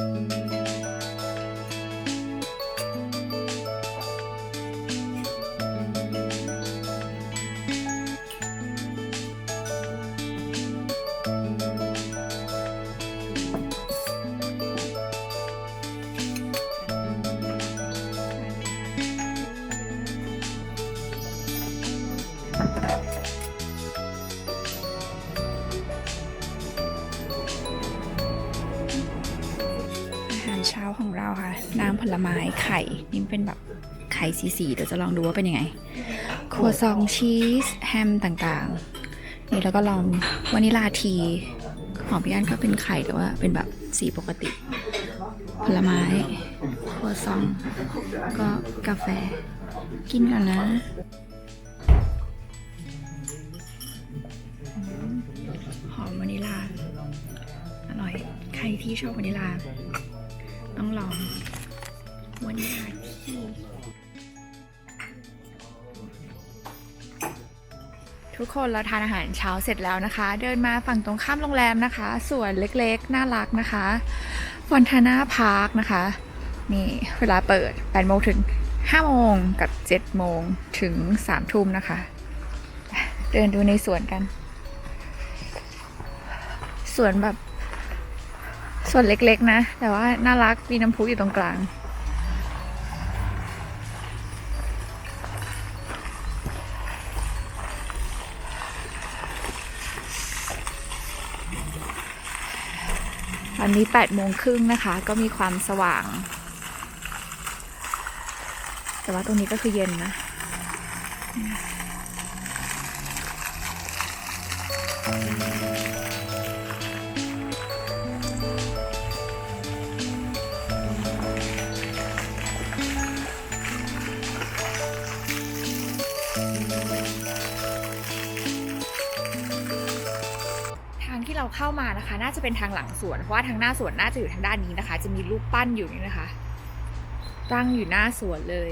อา ลไม้ไข่ นี่เป็นแบบไข่สีๆเดี๋ยวจะลองดูว่าเป็นยังไงครัวซองชีสแฮมต่างๆ นี่แล้วก็ลองวานิลาทีของพี่อันก็เป็นไข่แต่ว่าเป็นแบบสีปกติ ผลไม้ครัวซอง ก็กาแฟ กินก่อนนะหอมวานิลา อร่อย ใครที่ชอบวานิลา ต้องลอง วานิลาที่ ทุกคนเราทานอาหารเช้าเสร็จแล้วนะคะ เดินมาฝั่งตรงข้ามโรงแรมนะคะสวนเล็กๆ น่ารักนะคะฟอนทาน่าพาร์คนะคะ นี่เวลาเปิด8โมงถึง5โมงกับ7โมงถึง3ทุ่มนะคะ เดินดูในสวนกันสวนแบบส่วนเล็กๆนะ แต่ว่าน่ารักมีน้ำพุอยู่ตรงกลาง ตอนนี้8โมงครึ่งนะคะ ก็มีความสว่าง แต่ว่าตรงนี้ก็คือเย็นนะท น่าจะเป็นทางหลังสวนเพราะว่าทางหน้าสวนน่าจะอยู่ทางด้านนี้นะคะ จะมีรูปปั้นอยู่นี่นะคะ ตั้งอยู่หน้าสวนเลย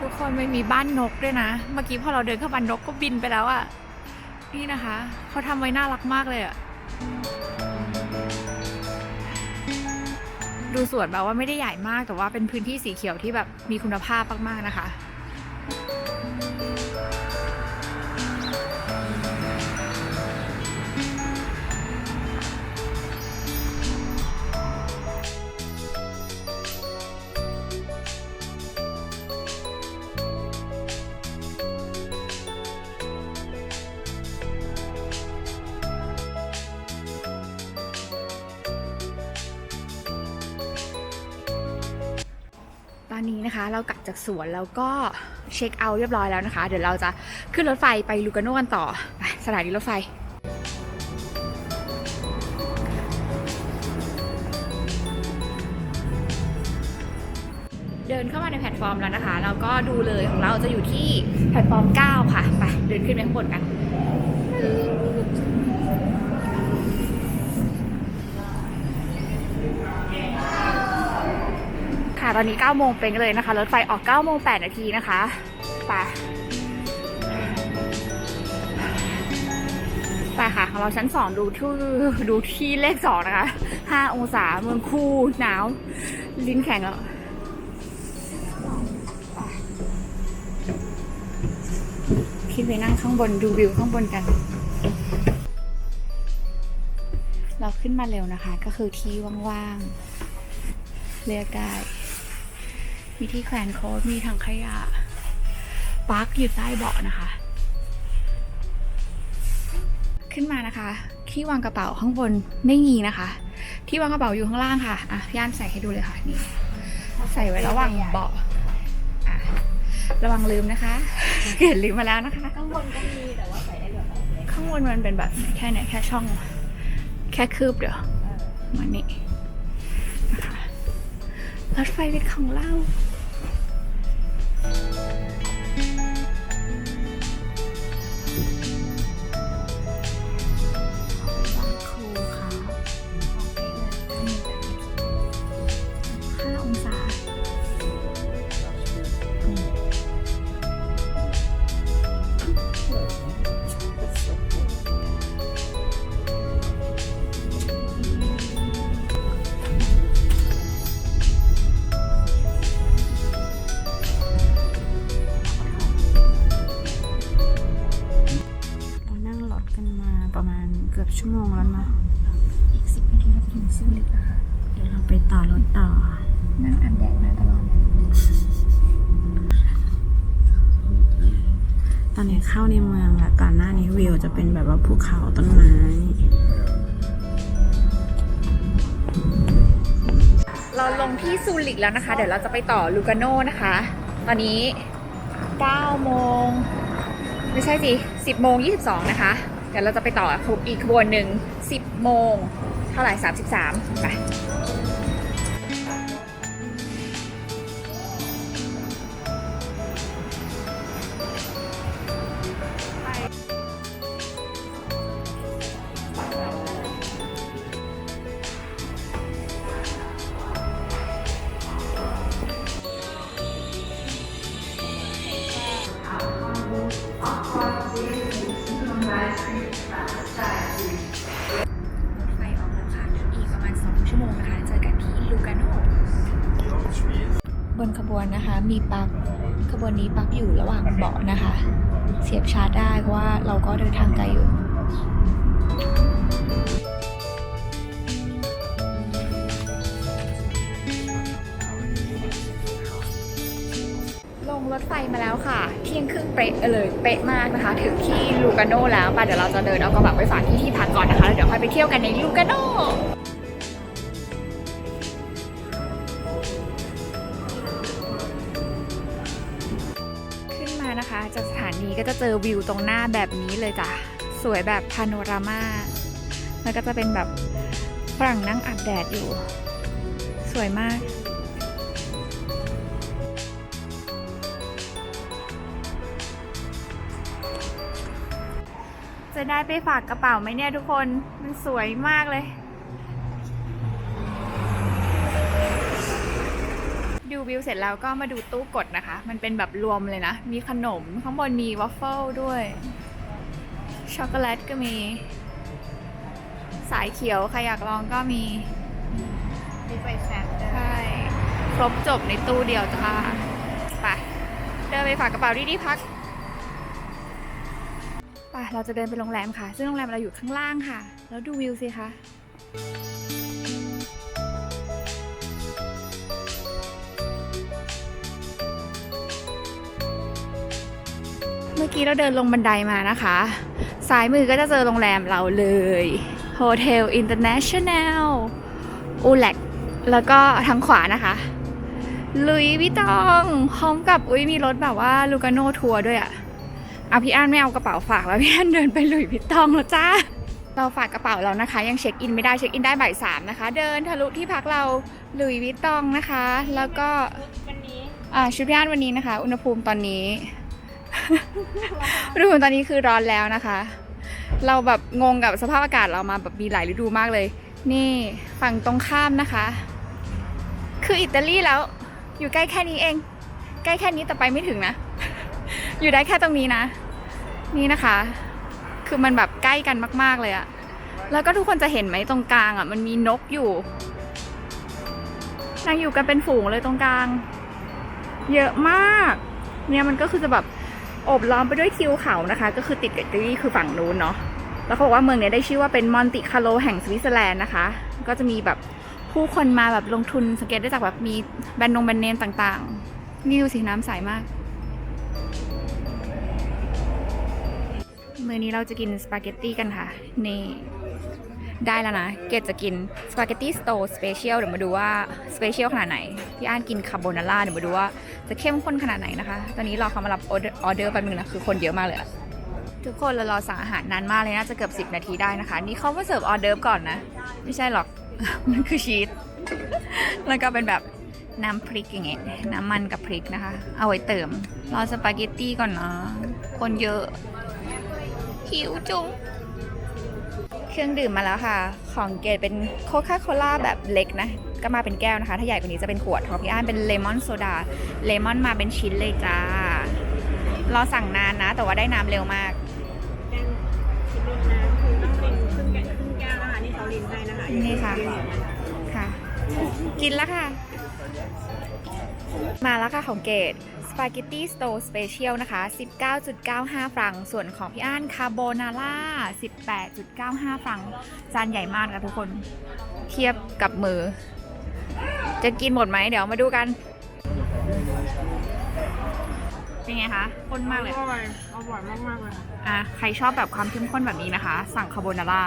ทุกคนไม่มีบ้านนกด้วยนะ เมื่อกี้พอเราเดินเข้าบ้านนกก็บินไปแล้วอะ่ะ นี่นะคะ เขาทำไว้น่ารักมากเลยอะ่ะดูสวนแบบว่าไม่ได้ใหญ่มากแต่ว่าเป็นพื้นที่สีเขียวที่แบบมีคุณภาพมากๆนะคะ อนนี้นะคะ เรากลับจากสวนแล้วก็เช็คเอาท์เรียบร้อยแล้วนะคะ เดี๋ยวเราจะขึ้นรถไฟไปลูกาโน่กันต่อไปสถานีรถไฟเดินเข้ามาในแพลตฟอร์มแล้วนะคะแล้วก็ดูเลยของเราจะอยู่ที่แพลตฟอร์ม 9 ค่ะ ไป เดินขึ้นไปข้างบนกัน ตอนนี้9โมงเป็นเลยนะคะ รถไฟออก9โมง8นาทีนะคะไปไปค่ะของเราชั้น 2 ดูที่ดูที่เลข 2 นะคะ 5 องศาเมืองคูหนาว ลิ้นแข็งแล้วขึ้นไปนั่งข้างบนดูวิวข้างบนกัน เราขึ้นมาเร็วนะคะ ก็คือที่ว่างๆ เลือกได้ มีที่แขวนโค้ดมีถังขยะปลั๊กอยู่ใต้เบาะนะคะ ขึ้นมานะคะ ที่วางกระเป๋าข้างบนไม่มีนะคะ ที่วางกระเป๋าอยู่ข้างล่างค่ะอะพี่อันใส่ให้ดูเลยค่ะนี่ใส่ไว้ระหว่างเบาะระวังลืมนะคะเกิดลืมมาแล้วนะคะ ข้างบนก็มีแต่ว่าใส่ได้แบบข้างบนมันเป็นแบบแค่ไหนแค่ช่อง แค่คืบเดียวมันนี่ รถไฟเป็นของเรา ภูเขาต้นไม้ เราลงที่ซูริกแล้วนะคะ เดี๋ยวเราจะไปต่อลูกาโน่นะคะ ตอนนี้9โมง ไม่ใช่สิ 10โมง22 นะคะ เดี๋ยวเราจะไปต่ออีกขบวนหนึ่ง 10โมงเท่าไหร่ 33ไป นขบวนนะคะ มีปลั๊กขบวนนี้ปลั๊กอยู่ระหว่างเบาะนะคะ เสียบชาร์จได้เพราะว่าเราก็เดินทางไกลอยู่ลงรถไฟมาแล้วค่ะ เที่ยงครึ่งเป๊ะเลยเป๊ะมากนะคะ ถึงที่ลูกาโนแล้วป่ะเดี๋ยวเราจะเดินเอากระบะไปฝากที่ที่พักก่อนนะคะแล้วเดี๋ยวค่อยไปเที่ยวกันในลูกาโน จะเจอวิวตรงหน้าแบบนี้เลยจ้ะ สวยแบบพาโนรามาแล้วก็จะเป็นแบบฝรั่งนั่งอาบแดดอยู่ สวยมากจะได้ไปฝากกระเป๋าไหมเนี่ยทุกคน มันสวยมากเลย ดูวิวเสร็จแล้วก็มาดูตู้กดนะคะ มันเป็นแบบรวมเลยนะ มีขนมข้างบนมีวัฟเฟิลด้วย ช็อกโกแลตก็มี สายเขียวใครอยากลองก็มีมีไฟแฟลชด้วยใช่ครบจบในตู้เดียวจ้าไปเดินไปฝากกระเป๋าที่ที่พักไปเราจะเดินไปโรงแรมค่ะ ซึ่งโรงแรมเราอยู่ข้างล่างค่ะ แล้วดูวิวสิคะ มื่อกี้เราเดินลงบันไดมานะคะ ซ้ายมือก็จะเจอโรงแรมเราเลย Hotel International อูแลกแล้วก็ทางขวานะคะลุยวิตองพร้อมกับอุ้ยมีรถแบบว่าลูกาโนทัวร์ด้วยอะเอาพี่อันไม่เอากระเป๋าฝากแล้วพี่อันเดินไปลุยวิตองแล้วจ้าเราฝากกระเป๋าแล้วนะคะ ยังเช็คอินไม่ได้เช็คอินได้บ่ายสามนะคะ เดินทะลุที่พักเราลุยวิตองนะคะ แล้วก็วันนี้อ่าชุดพี่อันวันนี้นะคะ อุณหภูมิตอนนี้ อุณหภูมิตอนนี้คือร้อนแล้วนะคะ เราแบบงงกับสภาพอากาศเรามาแบบมีหลายฤดูมากเลย นี่ฝั่งตรงข้ามนะคะ คืออิตาลีแล้ว อยู่ใกล้แค่นี้เอง ใกล้แค่นี้แต่ไปไม่ถึงนะ อยู่ได้แค่ตรงนี้นะ นี่นะคะ คือมันแบบใกล้กันมาก ๆเลยอะแล้วก็ทุกคนจะเห็นไหมตรงกลางอะมันมีนกอยู่นางอยู่กันเป็นฝูงเลยตรงกลาง เยอะมาก เนี่ยมันก็คือจะแบบ อบล้อมไปด้วยทิวเขานะคะ ก็คือติดกับอิตาลีคือฝั่งนู้นเนาะแล้วเขาบอกว่าเมืองเนี้ยได้ชื่อว่าเป็นมอนติคาโลแห่งสวิตเซอร์แลนด์นะคะ ก็จะมีแบบผู้คนมาแบบลงทุนสังเกตได้จากแบบมีแบรนด์นงแบรนด์เนมต่างๆ นี่ดูสีน้ำใสมากมื้อนี้เราจะกินสปาเกตตี้กันค่ะนี่ ได้แล้วนะ เกดจะกินสปาเกตตี้สโตสเปเชียลเดี๋ยวมาดูว่าสเปเชียลขนาดไหน พี่อ่านกินคาโบนาร่าเดี๋ยวมาดูว่าจะเข้มข้นขนาดไหนนะคะ ตอนนี้รอเขามารับออเดอร์ออเดอร์แป๊บนึงนะ คือคนเยอะมากเลยทุกคนเรารอสั่งอาหารนานมากเลยน่าจะเกือบ 10 นาทีได้นะคะ นี่เขามาเสิร์ฟออเดอร์ก่อนนะ ไม่ใช่หรอก มันคือชีสแล้วก็เป็นแบบน้ำพริกอย่างเงี้ยน้ำมันกับพริกนะคะ เอาไว้เติมรอสปาเกตตี้ก่อนนะคนเยอะหิวจุง เครื่องดื่มมาแล้วค่ะ ของเกดเป็นโคคาโคล่าแบบเล็กนะ ก็มาเป็นแก้วนะคะ ถ้าใหญ่กว่านี้จะเป็นขวดของพี่อ้านเป็นเลมอนโซดา เลมอนมาเป็นชิ้นเลยจ้ารอสั่งนานนะ แต่ว่าได้น้ำเร็วมากแกงคิดดูนะคือต้องเป็นครึ่งแกงครึ่งแก้วนะคะนี่เขาลินให้นะคะนี่ค่ะ ค่ะ กินแล้วค่ะ มาแล้วค่ะของเกด สปาเกตตี้สโตร์สเปเชียลนะคะ 19.95 ฟรัง ส่วนของพี่อ้านคาโบนาร่า 18.95 ฟรัง จานใหญ่มากนะทุกคน เทียบกับมือ จะกินหมดไหม เดี๋ยวมาดูกัน เป็นไงคะข้นมากเลย อร่อย อร่อยมากๆเลยค่ะอะ ใครชอบแบบความเข้มข้นแบบนี้นะคะ สั่งคาโบนาร่า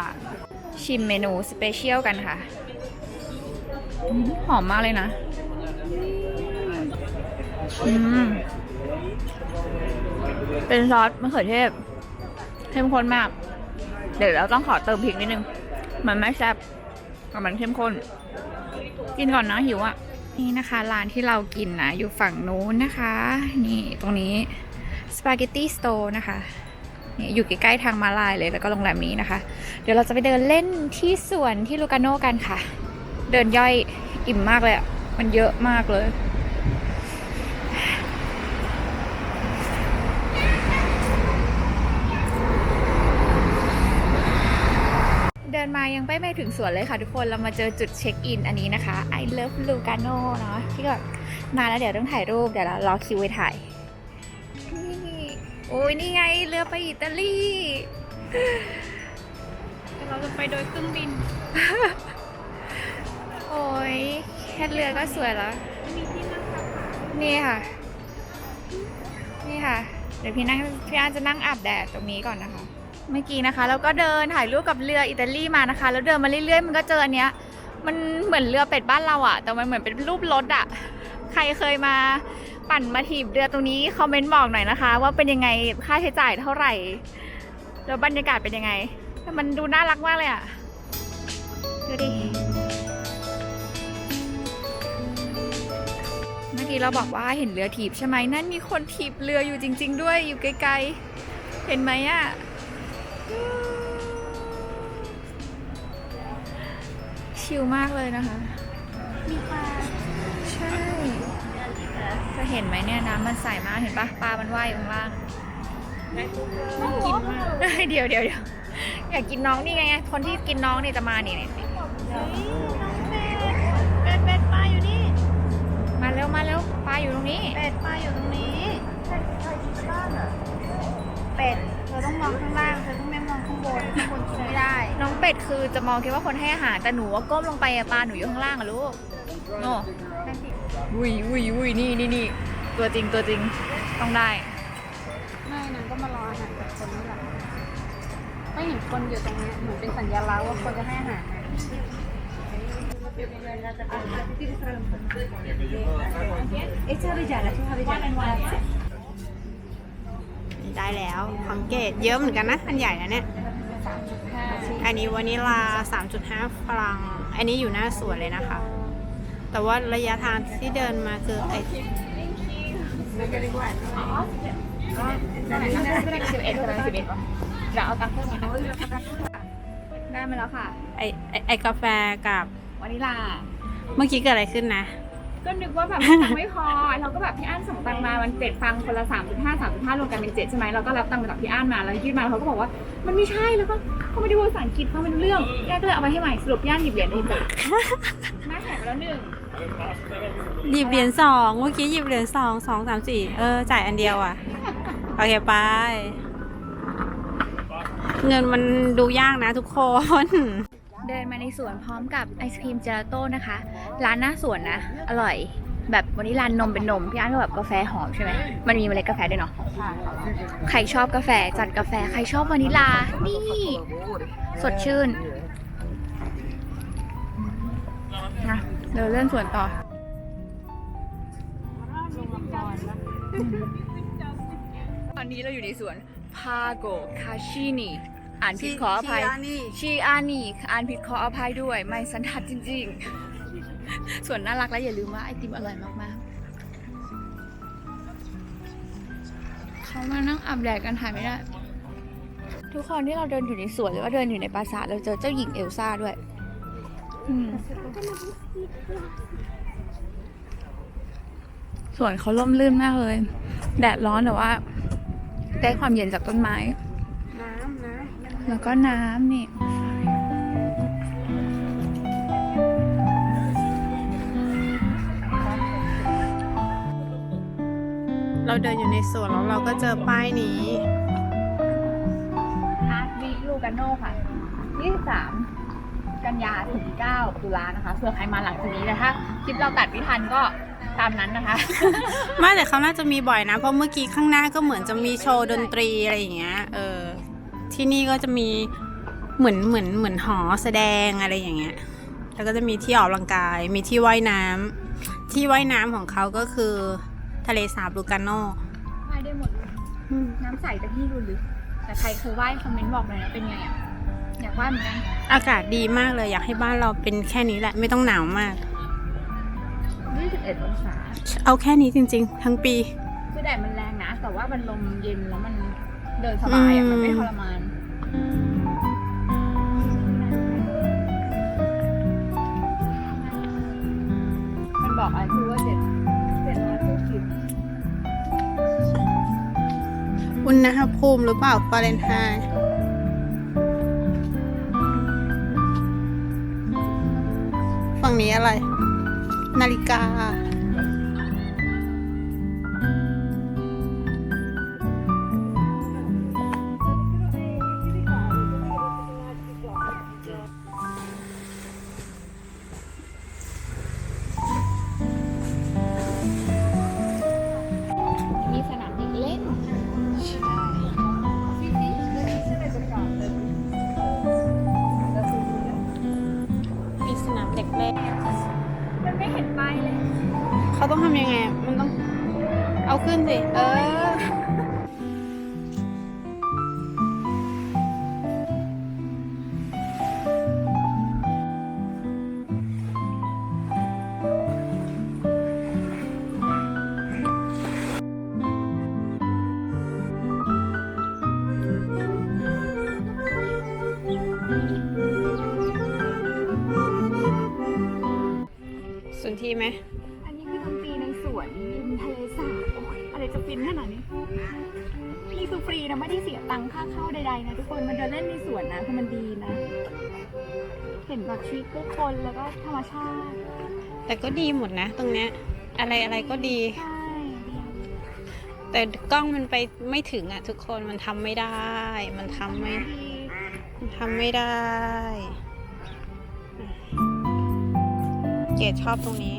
ชิมเมนูสเปเชียลกันค่ะอืมหอมมากเลยนะ อืมเป็นซอสมะเขือเทศเข้มข้นมาก เดี๋ยวเราต้องขอเติมพริกนิดนึง มันไม่แซ่บแต่มันเข้มข้น กินก่อนนะหิวอะ่ะ นี่นะคะร้านที่เรากินนะอยู่ฝั่งนู้นนะคะ นี่ตรงนี้สปาเกตตี้สโตร์นะคะนี่อยู่ใกล้ๆทางมาลายเลยแล้วก็โรงแรมนี้นะคะ เดี๋ยวเราจะไปเดินเล่นที่สวนที่ลูกาโนกันค่ะ เดินย่อยอิ่มมากเลยอะ่ะ มันเยอะมากเลย เดิน มายังไปไม่ถึงสวนเลยค่ะทุกคนเรามาเจอจุดเช็คอินอันนี้นะคะ I love Lugano เนาะที่แบบมาแล้วเดี๋ยวต้องถ่ายรูปเดี๋ยวเรารอคิวไว้ถ่ายนี่โอ้ยนี่ไงเรือไปอิตาลีแต่เราจะไปโดยเครื่องบิน โอ้ยแค่เรือก็สวยแล้วมีที่นั่งพักนี่ค่ะ นี่ค่ะ เดี๋ยวพี่นั่งพี่อาร์ตจะนั่งอาบแดดตรงนี้ก่อนนะคะ เมื่อกี้นะคะเราก็เดินถ่ายรูปกับเรืออิตาลีมานะคะ แล้วเดินมาเรื่อยๆ มันก็เจออันเนี้ย มันเหมือนเรือเป็ดบ้านเราอะแต่มันเหมือนเป็นรูปรถอะใครเคยมาปั่นมาถีบเรือตรงนี้คอมเมนต์บอกหน่อยนะคะ ว่าเป็นยังไงค่าใช้จ่ายเท่าไหร่ แล้วบรรยากาศเป็นยังไงมันดูน่ารักมากเลยอะดูดิเมื่อกี้เราบอกว่าเห็นเรือถีบใช่ไหมนั่นมีคนถีบเรืออยู่จริง ๆ ด้วยอยู่ไกลๆเห็นไหมอะ ชิลมากเลยนะคะ มีปลา ใช่ จะเห็นไหมเนี่ยน้ำมันใสมากเห็นปะปลามันว่ายอยู่ข้างล่างน่ากินมากเดี๋ยวเดี๋ยวเดี๋ยวอยากกินน้องนี่ไง คนที่กินน้องเนี่ยจะมานี่เนี่ยเป็ดเป็ดปลาอยู่นี่ มาเร็วมาเร็วปลาอยู่ตรงนี้ เป็ดปลาอยู่ตรงนี้ เป็ดเธอต้องมองข้างล่างเธอต้องไม่มอง ข้างบนข้างบนกินไม่ได้ น้องเป็ดคือจะมองแค่ว่าคนให้อาหารแต่หนูว่าก้มลงไปอะปลาหนูอยู่ข้างล่างอะลูกโน่อุ้ยอุ้ยอุ้ยนี่นี่นี่ตัวจริงตัวจริงต้องได้ ไม่นางก็มารออาหารกับคนนี่แหละไม่เห็นคนอยู่ตรงนี้เหมือนเป็นสัญลักษณ์ว่าคนจะให้อาหารนะได้แล้วสังเกตเยอะเหมือนกันนะ อันใหญ่นะเนี่ย อันนี้วานิลา 3.5 ฟรัง อันนี้อยู่หน้าสวนเลยนะคะ แต่ว่าระยะทางที่เดินมาคือไอ้สิบเอ็ดกำลังสิบเอ็ดป่ะเดี๋ยวเอาตังค์เพิ่มมาได้มาแล้วค่ะ ไอ้ไอ้ไอ้กาแฟกับวานิลา เมื่อกี้เกิดอะไรขึ้นนะ ก็นึกว่าแบบตังค์ไม่พอ เราก็แบบพี่อั้นส่งตังค์มามันเจ็ดฟังคนละสามจุดห้าสามจุดห้ารวมกันเป็นเจ็ดใช่ไหมเราก็รับตังค์มาจากพี่อั้นมาแล้วยื่นมาเขาก็บอกว่ามันไม่ใช่แล้วก็เขาไม่ได้พูดภาษาอังกฤษเขาไม่รู้เรื่องย่าก็เลยเอาไปให้ใหม่สรุปย่าหยิบเหรียญเองจ้ะแม่แถมไปแล้วหนึ่งหยิบเหรียญสองเมื่อกี้หยิบเหรียญสองสองสามสี่เออจ่ายอันเดียวอะโอเคไป เงินมันดูยากนะทุกคน เดินมาในสวนพร้อมกับไอศครีมเจลาโต้นะคะ ร้านหน้าสวนนะ อร่อย แบบวันนี้ร้านนมเป็นนม พี่อันก็แบบกาแฟหอมใช่ไหม มันมีเมล็ดกาแฟด้วยเนาะ ใครชอบกาแฟจัดกาแฟ ใครชอบวานิลา นี่ สดชื่นนะเดี๋ยวเล่นสวนต่อตอนนี้เราอยู่ในสวนพาโกคาชินี อ่านผิดขออภัยชีอานีอ่านผิดขออภัยด้วย ไม่สันทัดจริง ๆ ส่วนน่ารักและอย่าลืมว่าไอติมอร่อยมากๆเขามานั่งอาบแดดกันถ่ายไม่ได้ทุกคนที่เราเดินอยู่ในสวนหรือว่าเดินอยู่ในปราสาทเราเจอเจ้าหญิงเอลซ่าด้วยอืมสวนเขาร่มรื่นมากเลย แดดร้อนแต่ว่า ได้ความเย็นจากต้นไม้น้ำน้ำ แล้วก็น้ำนี่เราเดินอยู่ในสวนแล้วเราก็เจอป้ายนี้อาร์ตวีลูกาโน่ค่ะ 23 กันยาถึง9ตุลานะคะเผื่อใครมาหลังจากนี้แต่ถ้าคลิปเราตัดไม่ทันก็ตามนั้นนะคะ ไม่แต่เขาน่าจะมีบ่อยนะ เพราะเมื่อกี้ข้างหน้าก็เหมือนจะมีโชว์ดนตรีอะไรอย่างเงี้ย เออ ที่นี่ก็จะมีเหมือนเหมือนเหมือนหอแสดงอะไรอย่างเงี้ย แล้วก็จะมีที่ออกกำลังกาย มีที่ว่ายน้ำที่ว่ายน้ำของเขาก็คือทะเลสาบลูกาโน่ว่ายได้หมดเลยอืมน้ำใสแต่ที่ดูลึก แต่ใครเคยว่ายคอมเมนต์บอกหน่อยนะเป็นไงอะ อยากว่ายเหมือนกันอากาศดีมากเลย อยากให้บ้านเราเป็นแค่นี้แหละ ไม่ต้องหนาวมาก 21องศา เอาแค่นี้จริง ๆ ทั้งปี คือแดดมันแรงนะ แต่ว่ามันลมเย็นแล้วมันเดินสบายอะ มันไม่ทรมาน มันบอกไอะไรคือว่าเจ็ดเจ็ดร้อยหกสิบอุณหภูมิหรือเปล่าฟาเรนไฮต์ฝั่งนี้อะไร นาฬิกา ทีไหม อันนี้คือดนตรีในสวนริมทะเลสาบโอ้ยอะไรจะฟินขนาดนี้นี่คือฟรีนะไม่ได้เสียตังค่าเข้าใดๆนะทุกคนมันจะเล่นในสวนนะคือมันดีนะ เห็นแบบชีวิตผู้คนแล้วก็ธรรมชาติ แต่ก็ดีหมดนะ ตรงเนี้ย อะไรอะไรก็ดี ใช่ แต่กล้องมันไปไม่ถึงอะ ทุกคนมันทำไม่ได้ มันทำไม่ดีมันทำไม่ได้ เกดชอบตรงนี้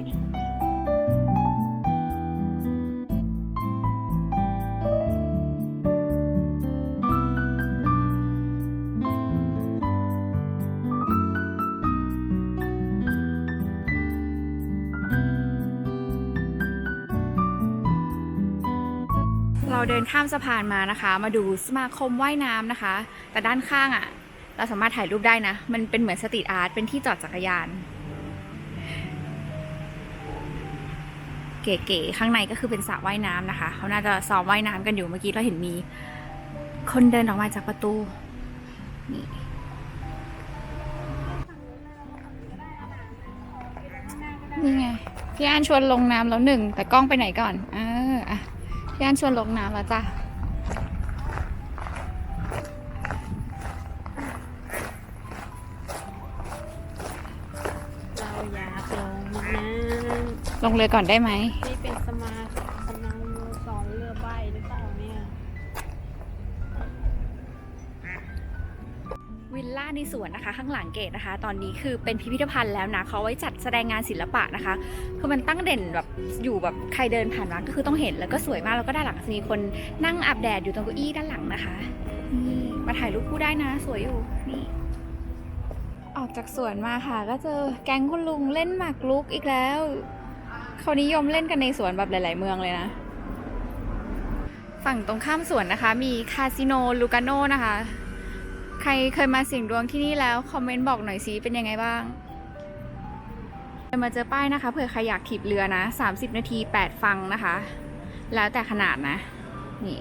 เดินข้ามสะพานมานะคะ มาดูสมาคมว่ายน้ำนะคะ แต่ด้านข้างอะ่ะ เราสามารถถ่ายรูปได้นะ มันเป็นเหมือนสตรีทอาร์ต เป็นที่จอดจักรยาน เก๋ๆ ข้างในก็คือเป็นสระว่ายน้ำนะคะ เขาน่าจะซ้อมว่ายน้ำกันอยู่เมื่อกี้เราเห็นมี คนเดินออกมาจากประตู นี่นี่ไง พี่อันชวนลงน้ำแล้วหนึ่ง แต่กล้องไปไหนก่อนอออะ พี่อันชวนลงน้ำแล้วจ้ะเราอยากลงน้ลงเลยก่อนได้ไหมำนี่เป็นสม สวนนะคะ ข้างหลังเกตนะคะ ตอนนี้คือเป็นพิพิธภัณฑ์แล้วนะเขาไว้จัดแสดงงานศิลปะนะคะ คือมันตั้งเด่นแบบอยู่แบบใครเดินผ่านมาก็คือต้องเห็นแล้วก็สวยมากแล้วก็ด้านหลังจะมีคนนั่งอาบแดดอยู่ตรงเก้าอี้ด้านหลังนะคะนี่มาถ่ายรูปคู่ได้นะ สวยอยู่นี่ออกจากสวนมาค่ะ ก็เจอแก๊งคุณลุงเล่นหมากรุกอีกแล้วเขานิยมเล่นกันในสวนแบบหลาย ๆ เมืองเลยนะ ฝั่งตรงข้ามสวนนะคะ มีคาสิโนลูกาโนนะคะ ใครเคยมาเสี่ยงดวงที่นี่แล้ว คอมเมนต์บอกหน่อยสิเป็นยังไงบ้างมาเจอป้ายนะคะเผื่อใครอยากถีบเรือนะ 30 นาที 8 ฟังนะคะ แล้วแต่ขนาดนะ นี่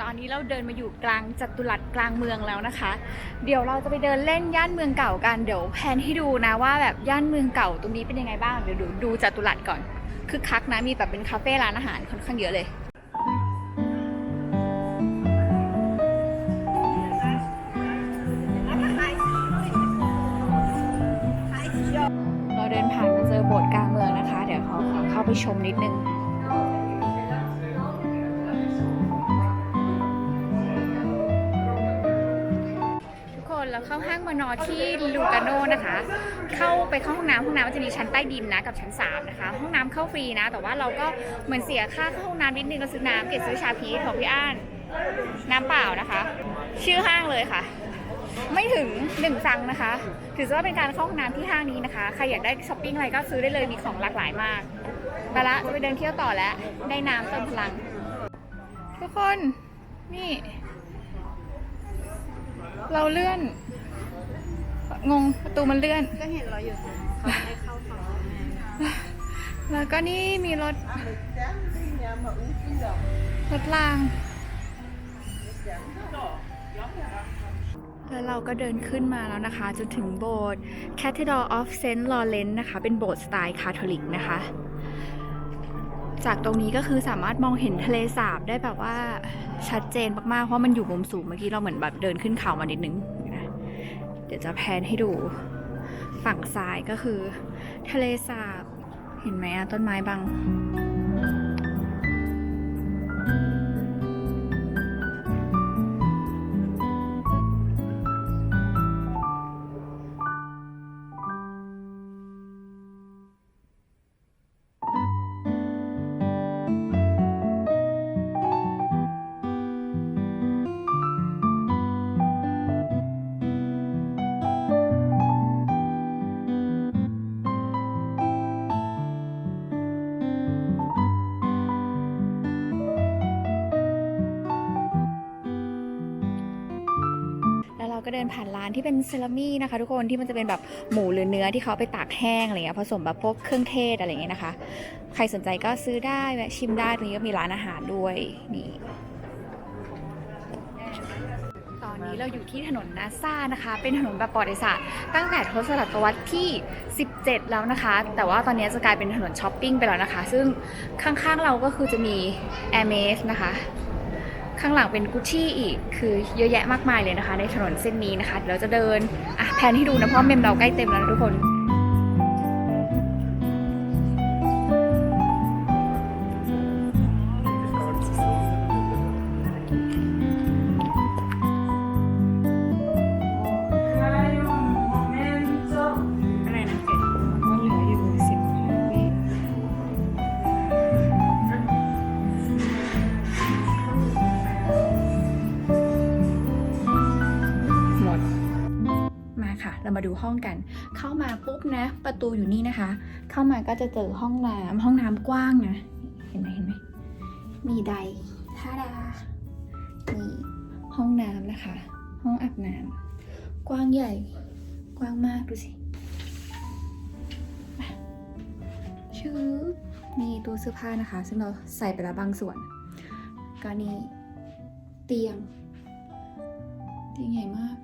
ตอนนี้เราเดินมาอยู่กลางจัตุรัสกลางเมืองแล้วนะคะ เดี๋ยวเราจะไปเดินเล่นย่านเมืองเก่ากัน เดี๋ยวแพนให้ดูนะว่าแบบย่านเมืองเก่าตรงนี้เป็นยังไงบ้าง เดี๋ยวดูดูจัตุรัสก่อน คือคักนะ มีแบบเป็นคาเฟ่ร้านอาหารค่อนข้างเยอะเลย ชมนิดนึงทุกคนเราเข้าห้างมานอที่ลูกาโนนะคะ เข้าไปเข้าห้องน้ำห้องน้ำจะมีชั้นใต้ดินนะกับชั้น 3 นะคะ ห้องน้ำเข้าฟรีนะ แต่ว่าเราก็เหมือนเสียค่าเข้าห้องน้ำนิดนึงเราซื้อน้ำเกดซื้อชาพีชของพี่อ้าน น้ำเปล่านะคะ ชื่อห้างเลยค่ะ ไม่ถึงหนึ่งฟังนะคะ ถือว่าเป็นการเข้าห้องน้ำที่ห้างนี้นะคะ ใครอยากได้ช้อปปิ้งอะไรก็ซื้อได้เลยมีของหลากหลายมาก ไปละจะไปเดินเที่ยวต่อแล้ว ได้น้ำเติมพลัง ทุกคนนี่ เราเลื่อน งงประตูมันเลื่อน ก็เห็นเราอยู่เขาไม่ได้เข้าฝั่งแล้วก็นี่มีรถรถราง แล้วเราก็เดินขึ้นมาแล้วนะคะ จนถึงโบสถ์ Cathedral of Saint Lawrence นะคะ เป็นโบสถ์สไตล์คาทอลิกนะคะ จากตรงนี้ก็คือสามารถมองเห็นทะเลสาบได้แบบว่าชัดเจนมากๆ เพราะมันอยู่มุมสูงเมื่อกี้เราเหมือนแบบเดินขึ้นเขามานิดนึงนะเดี๋ยวจะแพนให้ดูฝั่งซ้ายก็คือ ทะเลสาบ เห็นไหมอะต้นไม้บาง ที่เป็นเซรามี่นะคะ ทุกคนที่มันจะเป็นแบบหมูหรือเนื้อที่เขาไปตากแห้งอะไรเงี้ยผสมแบบพวกเครื่องเทศอะไรเงี้ยนะคะ ใครสนใจก็ซื้อได้แวะชิมได้ตรงนี้ก็มีร้านอาหารด้วยนี่ตอนนี้เราอยู่ที่ถนนนาซานะคะ เป็นถนนแบบประวัติศาสตร์ตั้งแต่ทศวรรษที่ 17 แล้วนะคะ แต่ว่าตอนนี้จะกลายเป็นถนนช้อปปิ้งไปแล้วนะคะ ซึ่งข้างๆเราก็คือจะมี a i r m e s นะคะ ข้างหลังเป็นกุชชี่อีก คือเยอะแยะมากมายเลยนะคะ ในถนนเส้นนี้นะคะเดี๋ยวเราจะเดินอะแพนให้ดูนะเพราะเมมเราใกล้เต็มแล้วทุกคน มามาดูห้องกัน เข้ามาปุ๊บนะ ประตูอยู่นี่นะคะ เข้ามาก็จะเจอห้องน้ำห้องน้ำกว้างนะ เห็นไหมเห็นไหมมีไดท่าดานี่ห้องน้ำนะคะ ห้องอาบน้ำกว้างใหญ่ กว้างมากดูสิชื่อมีตู้เสื้อผ้านะคะ ซึ่งเราใส่ไปแล้วบางส่วนก็นี่เตียงเตียงใหญ่มาก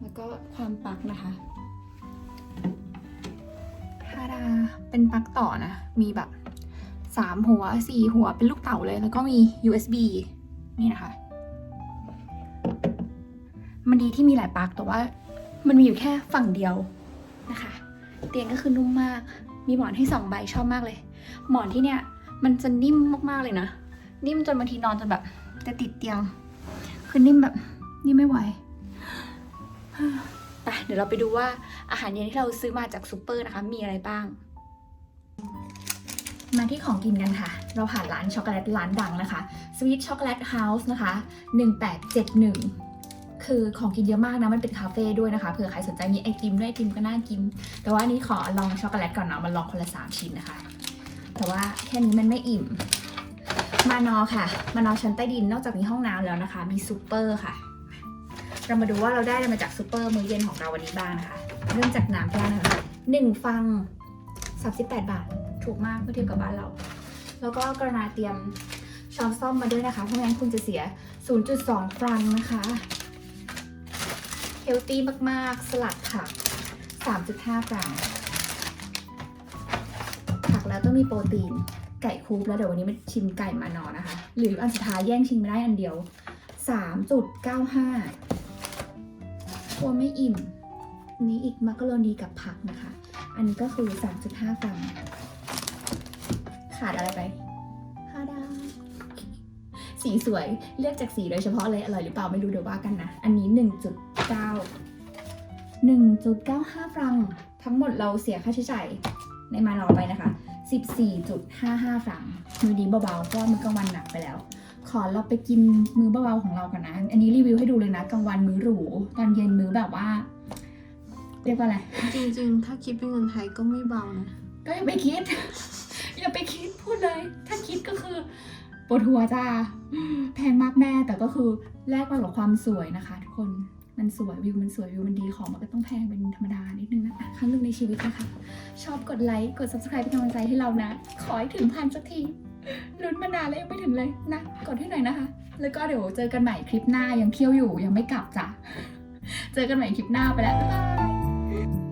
แล้วก็ความปลั๊กนะคะฮาดาเป็นปลั๊กต่อนะ มีแบบสามหัวสี่หัวเป็นลูกเต๋าเลย แล้วก็มี USB นี่นะคะ มันดีที่มีหลายปลั๊กแต่ว่า มันมีอยู่แค่ฝั่งเดียวนะคะ เตียงก็คือนุ่มมาก มีหมอนให้สองใบชอบมากเลย หมอนที่เนี่ยมันจะนิ่มมากๆเลยนะ นิ่มจนบางทีนอนจนแบบจะติดเตียง คือนิ่มแบบนิ่มไม่ไหว ไปเดี๋ยวเราไปดูว่าอาหารเย็นที่เราซื้อมาจากซูเปอร์นะคะ มีอะไรบ้าง มาที่ของกินกันค่ะ เราผ่านร้านช็อกโกแลตร้านดังนะคะ Sweet Chocolate House นะคะ1871คือของกินเยอะมากนะ มันเป็นคาเฟ่ด้วยนะคะ เผื่อใครสนใจมีไอติมด้วยไอติมก็น่ากิน แต่ว่านนี้ขอลองช็อกโกแลตก่อนเนาะ มันลองคนละ3ชิ้นนะคะ แต่ว่าแค่นี้มันไม่อิ่ม มานอค่ะ มานอชั้นใต้ดิน นอกจากมีห้องน้ำแล้วนะคะ มีซูเปอร์ค่ะ เรามาดูว่าเราได้อะไรมาจากซูเปอร์มื้อเย็นของเราวันนี้บ้างนะคะ เริ่มจากน้ำแก้วนะคะหนึ่งฟัง 38 บาท ถูกมากเมื่อเทียบกับบ้านเรา แล้วก็กระนาเตรียมช้อนซ่อมมาด้วยนะคะ เพราะงั้นคุณจะเสีย 0.2ฟรังนะคะเฮลตี้มากๆ สลัดผัก 3.5ฟรังผักแล้วต้องมีโปรตีน ไก่คูปแล้วเดี๋ยววันนี้มาชิมไก่มานอนนะคะ หรืออันสุดท้ายแย่งชิมไม่ได้อันเดียว 3.95 กลัวไม่อิ่ม นี้อีกมักกะโรนีกับผักนะคะ อันนี้ก็คือ 3.5 กรัม ขาดอะไรไปฮาดาสีสวยเลือกจากสีโดยเฉพาะเลยอร่อยหรือเปล่าไม่รู้เดี๋ยวว่ากันนะ อันนี้ 1.9 1.95 ฟรัง ทั้งหมดเราเสียค่าใช้จ่ายในมาเราไปนะคะ 14.55 ฟรังมือดีเบาๆเพราะมือกลางวันหนักไปแล้ว ขอเราไปกินมื้อเบาๆของเรากันนะ อันนี้รีวิวให้ดูเลยนะกลางวันมื้อหรู ตอนเย็นมื้อแบบว่า เรียกว่าอะไร จริงๆ ถ้าคิดเป็นเงินไทยก็ไม่เบานะ ก็อย่าไปคิด อย่าไปคิดพูดเลย ถ้าคิดก็คือปวดหัวจ้าแพงมากแม่แต่ก็คือแลกมากับความสวยนะคะ ทุกคนมันสวยวิวมันสวยวิวมันดีของมันก็ต้องแพงเป็นธรรมดานิดนึงนะคะครั้งหนึ่งในชีวิตนะคะ ชอบกดไลค์กด subscribe เป็นกำลังใจให้เรานะ ขอให้ถึงพันสักที ลุ้นมานานแล้วยังไม่ถึงเลยนะกดให้หน่อยนะคะ แล้วก็เดี๋ยวเจอกันใหม่คลิปหน้ายังเที่ยวอยู่ยังไม่กลับจ้ะ เจอกันใหม่คลิปหน้าไปแล้วบ๊ายบาย